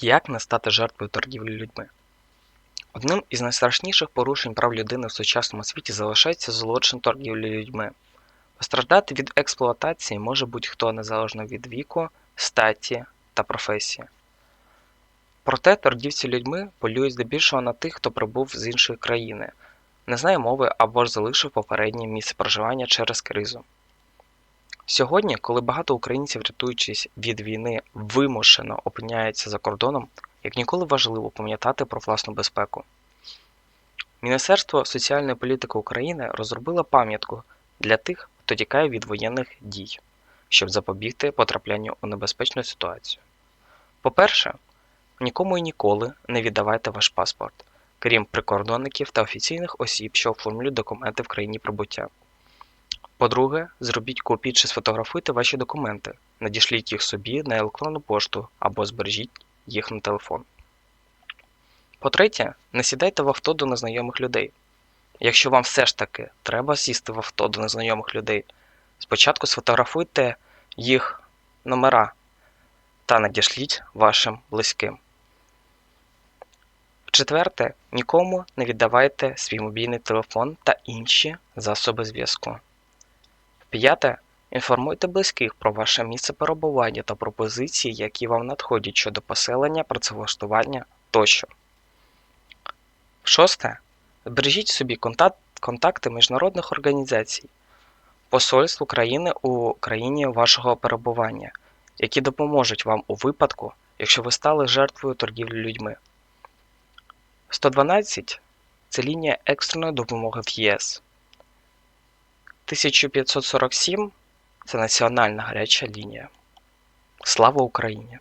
Як не стати жертвою торгівлі людьми? Одним із найстрашніших порушень прав людини в сучасному світі залишається злочин торгівлі людьми. Постраждати від експлуатації може будь-хто незалежно від віку, статі та професії. Проте торгівці людьми полюють здебільшого на тих, хто прибув з іншої країни, не знає мови або ж залишив попереднє місце проживання через кризу. Сьогодні, коли багато українців, рятуючись від війни, вимушено опиняються за кордоном, як ніколи важливо пам'ятати про власну безпеку. Міністерство соціальної політики України розробило пам'ятку для тих, хто тікає від воєнних дій, щоб запобігти потраплянню у небезпечну ситуацію. По-перше, нікому і ніколи не віддавайте ваш паспорт, крім прикордонників та офіційних осіб, що оформлюють документи в країні прибуття. По-друге, зробіть копії чи сфотографуйте ваші документи, надішліть їх собі на електронну пошту або збережіть їх на телефон. По-третє, не сідайте в авто до незнайомих людей. Якщо вам все ж таки треба сісти в авто до незнайомих людей, спочатку сфотографуйте їх номера та надішліть вашим близьким. Четверте, нікому не віддавайте свій мобільний телефон та інші засоби зв'язку. П'яте. Інформуйте близьких про ваше місце перебування та пропозиції, які вам надходять щодо поселення, працевлаштування тощо. Шосте. Збережіть собі контакт, контакти міжнародних організацій, посольств України у країні вашого перебування, які допоможуть вам у випадку, якщо ви стали жертвою торгівлі людьми. 112 це лінія екстреної допомоги в ЄС. 1547 це національна гаряча лінія. Слава Україні!